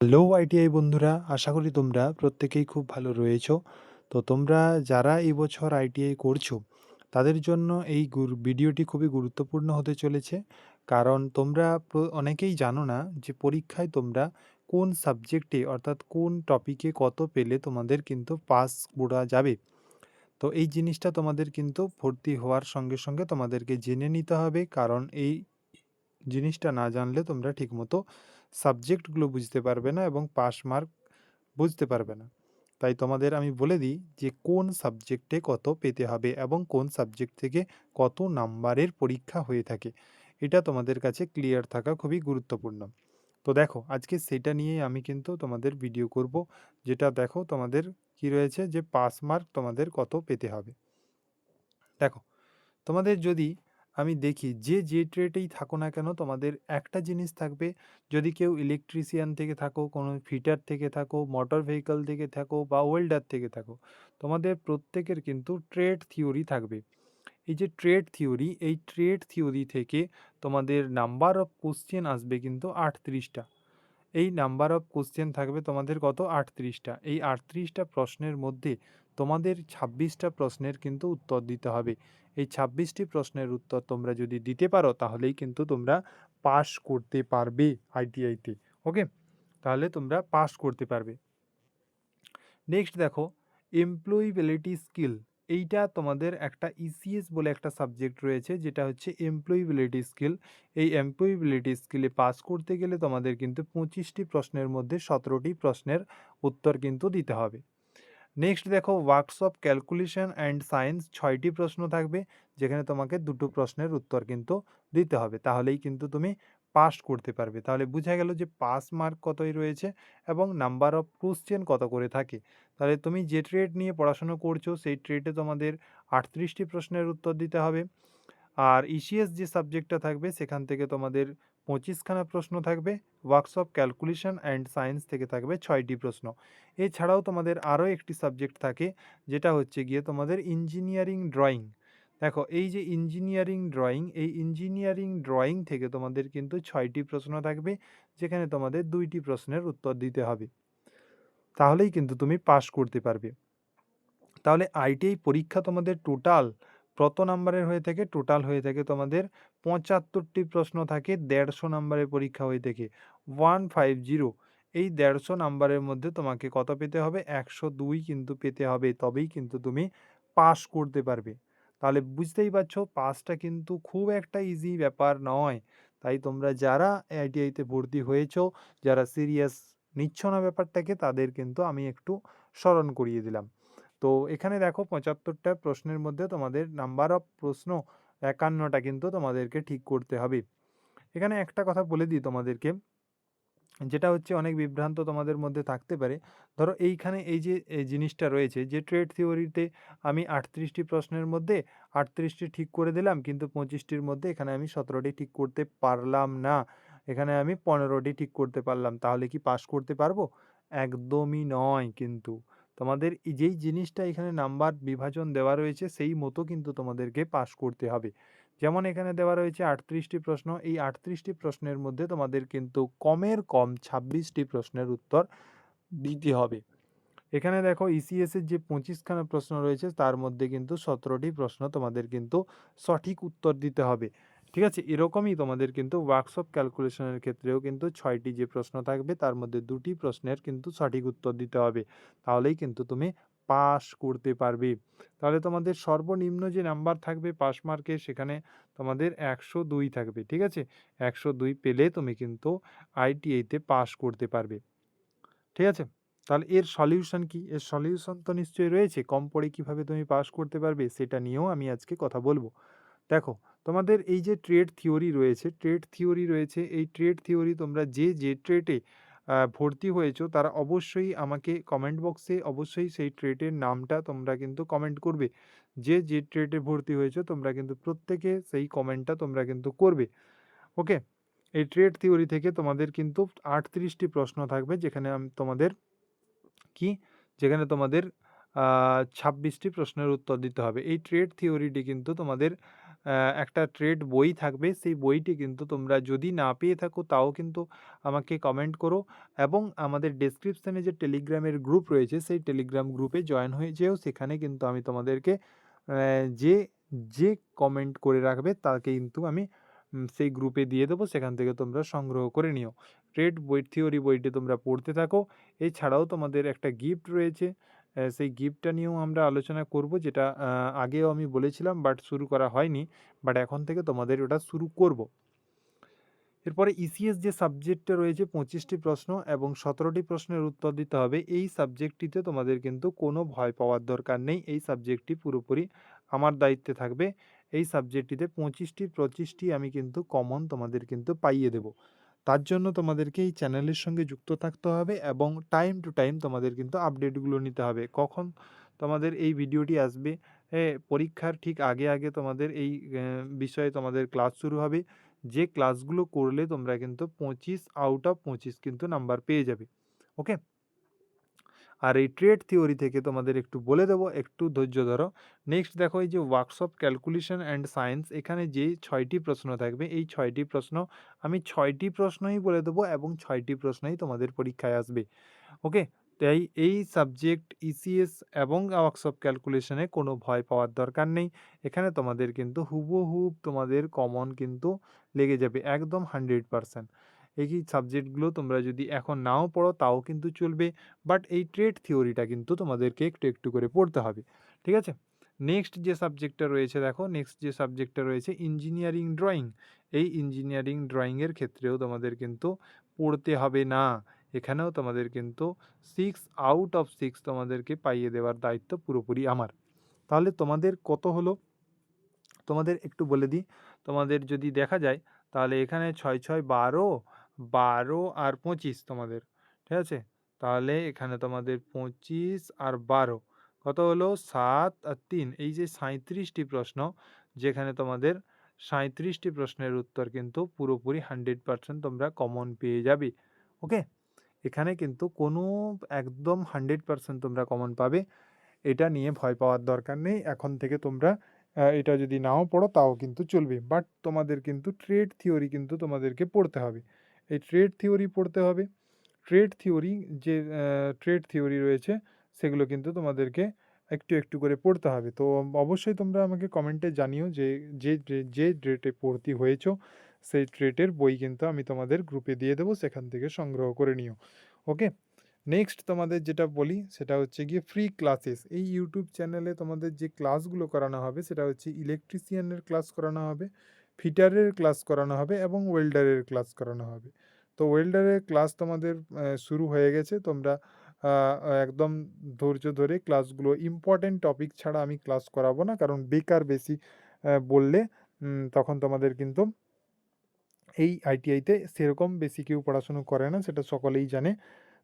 Hello ITI বন্ধুরা, আশা করি তোমরা প্রত্যেকেই খুব ভালো রয়েছো। তো তোমরা যারা এই বছর আইটিআই করছ, তাদের জন্য এই ভিডিওটি খুবই গুরুত্বপূর্ণ হতে চলেছে। কারণ তোমরা অনেকেই জানো না যে পরীক্ষায় তোমরা কোন সাবজেক্টে, অর্থাৎ কোন টপিকে কত পেলে তোমাদের কিন্তু পাস করা যাবে। তো এই জিনিসটা তোমাদের কিন্তু ভর্তি হওয়ার সঙ্গে সঙ্গে তোমাদেরকে জেনে নিতে হবে। কারণ এই জিনিসটা না জানলে তোমরা ঠিকমতো সাবজেক্টগুলো বুঝতে পারবে না এবং পাস মার্ক বুঝতে পারবে না। তাই তোমাদের আমি বলে দিই যে, কোন সাবজেক্টে কত পেতে হবে এবং কোন সাবজেক্ট থেকে কত নাম্বারের পরীক্ষা হয়ে থাকে, এটা তোমাদের কাছে ক্লিয়ার থাকা খুবই গুরুত্বপূর্ণ। তো দেখো, আজকে সেটা নিয়েই আমি কিন্তু তোমাদের ভিডিও করব, যেটা দেখো তোমাদের কি রয়েছে যে পাস মার্ক তোমাদের কত পেতে হবে। দেখো, তোমাদের যদি আমি দেখি যে যে ট্রেডেই থাকো না কেন, তোমাদের একটা জিনিস থাকবে। যদি কেউ ইলেকট্রিশিয়ান থেকে থাকো, কোনো ফিটার থেকে থাকো মোটর ভেহিকল থেকে থাকো বা ওয়েল্ডার থেকে থাকো, তোমাদের প্রত্যেকের কিন্তু ট্রেড থিওরি থাকবে। এই যে ট্রেড থিওরি এই ট্রেড থিওরি থেকে তোমাদের নাম্বার অফ কোশ্চেন আসবে কিন্তু আটত্রিশটা। এই নাম্বার অফ কোশ্চেন থাকবে তোমাদের কত? আটত্রিশটা। এই আটত্রিশটা প্রশ্নের মধ্যে তোমাদের ছাব্বিশটা প্রশ্নের কিন্তু উত্তর দিতে হবে। এই ছাব্বিশটি প্রশ্নের উত্তর তোমরা যদি দিতে পারো, তাহলেই কিন্তু তোমরা পাস করতে পারবে আইটিআইতে ওকে? তাহলে তোমরা পাস করতে পারবে। নেক্সট দেখো এমপ্লয়িবিলিটি স্কিল এইটা তোমাদের একটা ইসিএস বলে একটা সাবজেক্ট রয়েছে, যেটা হচ্ছে এমপ্লয়িবিলিটি স্কিল এই এমপ্লয়িবিলিটি স্কিলে পাস করতে গেলে তোমাদের কিন্তু পঁচিশটি প্রশ্নের মধ্যে সতেরোটি প্রশ্নের উত্তর কিন্তু দিতে হবে। নেক্সট দেখো ওয়ার্কশপ ক্যালকুলেশন অ্যান্ড সায়েন্স ছয়টি প্রশ্ন থাকবে, যেখানে তোমাকে দুটো প্রশ্নের উত্তর কিন্তু দিতে হবে। তাহলেই কিন্তু তুমি পাস করতে পারবে। তাহলে বোঝা গেল যে পাস মার্ক কতই রয়েছে এবং নাম্বার অফ কোশ্চেন কত করে থাকে। তাহলে তুমি যে ট্রেড নিয়ে পড়াশুনো করছ, সেই ট্রেডে তোমাদের আটত্রিশটি প্রশ্নের উত্তর দিতে হবে। আর ইসিএস যে সাবজেক্টটা থাকবে, সেখান থেকে তোমাদের পঁচিশখানা প্রশ্ন থাকবে ওয়ার্কশপ ক্যালকুলেশন অ্যান্ড সায়েন্স থেকে থাকবে ছয়টি প্রশ্ন। এছাড়াও তোমাদের আরও একটি সাবজেক্ট থাকে, যেটা হচ্ছে গিয়ে তোমাদের ইঞ্জিনিয়ারিং ড্রয়িং দেখো, এই যে ইঞ্জিনিয়ারিং ড্রয়িং এই ইঞ্জিনিয়ারিং ড্রয়িং থেকে তোমাদের কিন্তু ছয়টি প্রশ্ন থাকবে, যেখানে তোমাদের দুইটি প্রশ্নের উত্তর দিতে হবে। তাহলেই কিন্তু তুমি পাশ করতে পারবে। তাহলে আইটিআই পরীক্ষা তোমাদের টোটাল কত নাম্বারের হয়ে থাকে টোটাল হয়ে থাকে তোমাদের পঁচাত্তরটি প্রশ্ন থাকে, দেড়শো নাম্বারের পরীক্ষা হয়ে থাকে। ওয়ান ফাইভ জিরো এই দেড়শো নাম্বারের মধ্যে তোমাকে কত পেতে হবে? একশো দুই কিন্তু পেতে হবে, তবেই কিন্তু তুমি পাস করতে পারবে। তাহলে বুঝতেই পারছ পাসটা কিন্তু খুব একটা ইজি ব্যাপার নয়। তাই তোমরা যারা আইটিআইতে ভর্তি হয়েছো, যারা সিরিয়াস নিচ্ছ না ব্যাপারটাকে, তাদের কিন্তু আমি একটু স্মরণ করিয়ে দিলাম। তো এখানে দেখো পঁচাত্তরটা প্রশ্নের মধ্যে তোমাদের নাম্বার অফ প্রশ্ন একান্নটা কিন্তু তোমাদেরকে ঠিক করতে হবে। এখানে একটা কথা বলে দিই তোমাদেরকে, যেটা হচ্ছে অনেক বিভ্রান্ত তোমাদের মধ্যে থাকতে পারে। ধরো এইখানে এই যে জিনিসটা রয়েছে যে ট্রেড থিওরিতে আমি আটত্রিশটি প্রশ্নের মধ্যে আটত্রিশটি ঠিক করে দিলাম, কিন্তু পঁচিশটির মধ্যে এখানে আমি সতেরোটি ঠিক করতে পারলাম না। এখানে আমি পনেরোটি ঠিক করতে পারলাম, তাহলে কি পাস করতে পারব? একদমই নয় কিন্তু। তোমাদের যেই জিনিসটা এখানে নাম্বার বিভাজন দেওয়া রয়েছে, সেই মতো কিন্তু তোমাদেরকে পাশ করতে হবে। যেমন এখানে দেওয়া রয়েছে আটত্রিশটি প্রশ্ন, এই আটত্রিশটি প্রশ্নের মধ্যে তোমাদের কিন্তু কমের কম ছাব্বিশটি প্রশ্নের উত্তর দিতে হবে। এখানে দেখো ইসিএসের যে পঁচিশখানা প্রশ্ন রয়েছে, তার মধ্যে কিন্তু সতেরোটি প্রশ্ন তোমাদের কিন্তু সঠিক উত্তর দিতে হবে। ঠিক আছে? এরকমই তোমাদের কিন্তু ওয়ার্কশপ ক্যালকুলেশনের ক্ষেত্রেও কিন্তু ছয়টি যে প্রশ্ন থাকবে, তার মধ্যে দুটি প্রশ্নের কিন্তু সঠিক উত্তর দিতে হবে। তাহলেই কিন্তু তুমি পাস করতে পারবে। তাহলে তোমাদের সর্বনিম্ন যে নাম্বার থাকবে পাস মার্কে সেখানে তোমাদের একশো দুই থাকবে, ঠিক আছে? একশো দুই পেলে তুমি কিন্তু আইটিআইতে পাস করতে পারবে। ঠিক আছে? তাহলে এর সলিউশন কি? এর সলিউশন তো নিশ্চয়ই রয়েছে। কম পড়ে কীভাবে তুমি পাস করতে পারবে, সেটা নিয়েও আমি আজকে কথা বলব। দেখো, তোমাদের এই যে ট্রেড থিওরি রয়েছে ট্রেড থিওরি রয়েছে, এই ট্রেড থিওরি তোমরা যে যে ট্রেডে ভর্তি হয়েছো, তারা অবশ্যই আমাকে কমেন্ট বক্সে অবশ্যই সেই ট্রেডের নামটা তোমরা কিন্তু কমেন্ট করবে। যে যে ট্রেডে ভর্তি হয়েছো, তোমরা কিন্তু প্রত্যেকে সেই কমেন্টটা তোমরা কিন্তু করবে। ওকে এই ট্রেড থিওরি থেকে তোমাদের কিন্তু আটত্রিশটি প্রশ্ন থাকবে, যেখানে আমি, তোমাদের কি? যেখানে তোমাদের ছাব্বিশটি প্রশ্নের উত্তর দিতে হবে। এই ট্রেড থিওরিটি কিন্তু তোমাদের একটা ট্রেড বই থাকবে, সেই বইটি কিন্তু তোমরা যদি না পেয়ে থাকো, তাও কিন্তু আমাকে কমেন্ট করো এবং আমাদের ডেসক্রিপশানে যে টেলিগ্রামের গ্রুপ রয়েছে, সেই টেলিগ্রাম গ্রুপে জয়েন হয়ে যেও। সেখানে কিন্তু আমি তোমাদেরকে যে যে কমেন্ট করে রাখবে, তাকে কিন্তু আমি সেই গ্রুপে দিয়ে দেবো। সেখান থেকে তোমরা সংগ্রহ করে নিও। ট্রেড বই থিওরি বইটি তোমরা পড়তে থাকো। এছাড়াও তোমাদের একটা গিফট রয়েছে। সেই গিফটটা নিয়েও আমরা আলোচনা করব, যেটা আগেও আমি বলেছিলাম বাট শুরু করা হয়নি বাট এখন থেকে তোমাদের ওটা শুরু করব। এরপরে ইসিএস যে সাবজেক্টটা রয়েছে, পঁচিশটি প্রশ্ন এবং সতেরোটি প্রশ্নের উত্তর দিতে হবে, এই সাবজেক্টটিতে তোমাদের কিন্তু কোনো ভয় পাওয়ার দরকার নেই, এই সাবজেক্টটি পুরোপুরি আমার দায়িত্বে থাকবে, এই সাবজেক্টটিতে পঁচিশটি পঁচিশটি আমি কিন্তু কমন তোমাদের কিন্তু পাইয়ে দেব। তার জন্য তোমাদেরকে এই চ্যানেলের সঙ্গে যুক্ত থাকতে হবে এবং টাইম টু টাইম তোমাদের কিন্তু আপডেটগুলো নিতে হবে। কখন তোমাদের এই ভিডিওটি আসবে পরীক্ষার ঠিক আগে আগে তোমাদের এই বিষয়ে তোমাদের ক্লাস শুরু হবে। যে ক্লাসগুলো করলে তোমরা কিন্তু পঁচিশ আউট অফ পঁচিশ কিন্তু নাম্বার পেয়ে যাবে। ওকে আর এই ট্রেড থিওরি থেকে তোমাদের একটু বলে দেবো, একটু ধৈর্য ধরো। নেক্সট দেখো এই যে ওয়ার্কশপ ক্যালকুলেশন অ্যান্ড সায়েন্স এখানে যে ছয়টি প্রশ্ন থাকবে, এই ছয়টি প্রশ্ন আমি ছয়টি প্রশ্নই বলে দেবো এবং ছয়টি প্রশ্নই তোমাদের পরীক্ষায় আসবে। ওকে তাই এই সাবজেক্ট ইসিএস এবং ওয়ার্কশপ ক্যালকুলেশনে কোনো ভয় পাওয়ার দরকার নেই। এখানে তোমাদের কিন্তু হুবহুব তোমাদের কমন কিন্তু লেগে যাবে, একদম হান্ড্রেড পারসেন্ট এই সাবজেক্টগুলো তোমরা যদি এখন নাও পড়ো, তাও কিন্তু চলবে। বাট এই ট্রেড থিওরিটা কিন্তু তোমাদেরকে একটু একটু করে পড়তে হবে। ঠিক আছে? নেক্সট যে সাবজেক্টটা রয়েছে, দেখো নেক্সট যে সাবজেক্টটা রয়েছে ইঞ্জিনিয়ারিং ড্রয়িং এই ইঞ্জিনিয়ারিং ড্রয়িংয়ের ক্ষেত্রেও তোমাদের কিন্তু পড়তে হবে না। এখানেও তোমাদের কিন্তু সিক্স আউট অফ সিক্স তোমাদেরকে পাইয়ে দেওয়ার দায়িত্ব পুরোপুরি আমার। তাহলে তোমাদের কত হলো? তোমাদের একটু বলে দিই। তোমাদের যদি দেখা যায়, তাহলে এখানে ছয় ছয়, বারো বারো আর পঁচিশ তোমাদের, ঠিক আছে? তাহলে এখানে তোমাদের পঁচিশ আর বারো, কত হলো? সাত আর তিন, এই যে সাঁত্রিশটি প্রশ্ন, যেখানে তোমাদের সাঁত্রিশটি প্রশ্নের উত্তর কিন্তু পুরোপুরি হান্ড্রেড পারসেন্ট তোমরা কমন পেয়ে যাবে, ওকে? এখানে কিন্তু কোনো একদম হান্ড্রেড পারসেন্ট তোমরা কমন পাবে, এটা নিয়ে ভয় পাওয়ার দরকার নেই, এখন থেকে তোমরা এটা যদি নাও পড়ো তাও কিন্তু চলবে, বাট তোমাদের কিন্তু ট্রেড থিওরি কিন্তু তোমাদেরকে পড়তে হবে। এই ট্রেড থিওরি পড়তে হবে। ট্রেড থিওরি যে ট্রেড থিওরি রয়েছে, সেগুলো কিন্তু তোমাদেরকে একটু একটু করে পড়তে হবে। তো অবশ্যই তোমরা আমাকে কমেন্টে জানিও যে যে, যে- ডেটে ভর্তি হয়েছো, সেই ট্রেটের বই কিন্তু আমি তোমাদের গ্রুপে দিয়ে দেবো, সেখান থেকে সংগ্রহ করে নিও। ওকে নেক্সট তোমাদের যেটা বলি, সেটা হচ্ছে গিয়ে ফ্রি ক্লাসেস এই ইউটিউব চ্যানেলে তোমাদের যে ক্লাসগুলো করানো হবে, সেটা হচ্ছে ইলেকট্রিশিয়ানের ক্লাস করানো হবে। ফিটারের ক্লাস করানো হবে এবং ওয়েল্ডারের ক্লাস করানো হবে। তো ওয়েল্ডারের ক্লাস তোমাদের শুরু হয়ে গেছে। তোমরা একদম ধৈর্য ধরে ক্লাসগুলো, ইম্পর্টেন্ট টপিক ছাড়া আমি ক্লাস করাবো না। কারণ বেকার বেশি বললে তখন তোমাদের কিন্তু এই আইটিআইতে সেরকম বেশি কেউ পড়াশুনো করে না, সেটা সকলেই জানে।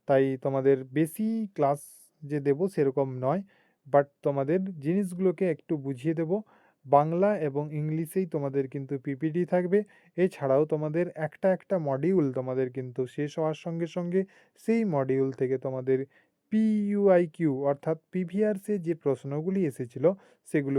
তাই তোমাদের বেশি ক্লাস যে দেব সেরকম নয়। বাট তোমাদের জিনিসগুলোকে একটু বুঝিয়ে দেব। বাংলা এবং ইংলিশেই তোমাদের কিন্তু পিপিডি থাকবে। এছাড়াও তোমাদের একটা একটা মডিউল তোমাদের কিন্তু শেষ হওয়ার সঙ্গে সঙ্গে সেই মডিউল থেকে তোমাদের পিইউআইকিউ অর্থাৎ পিভিআরসে যে প্রশ্নগুলি এসেছিল সেগুলো